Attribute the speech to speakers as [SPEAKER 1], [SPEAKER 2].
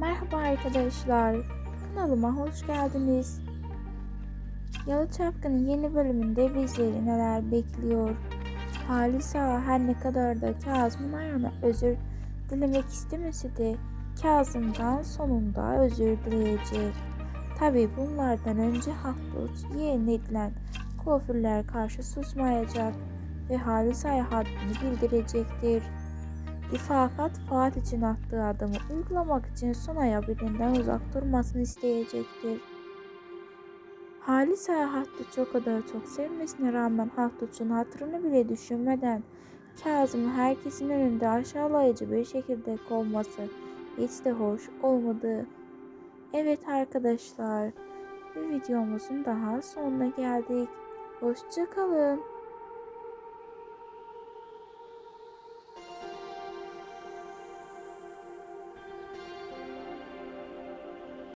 [SPEAKER 1] Merhaba arkadaşlar, kanalıma hoş geldiniz. Yalı Çapkın'ın yeni bölümünde bizleri neler bekliyor? Halis Ağa her ne kadar da Kazım'ın ayağına özür dilemek istemese de Kazım'dan sonunda özür dileyecek. Tabi bunlardan önce Haklot yeğen edilen kuaförler karşı susmayacak ve Halis Ağa'ya haddini bildirecektir. İfakat Fuat için attığı adımı uygulamak için Sona'ya birinden uzak durmasını isteyecektir. Halis Ağa Hattuç'u o kadar çok sevmesine rağmen Hattuç'un hatırını bile düşünmeden Kazım'ı herkesin önünde aşağılayıcı bir şekilde kovması hiç de hoş olmadı. Evet arkadaşlar, bir videomuzun daha sonuna geldik. Hoşçakalın.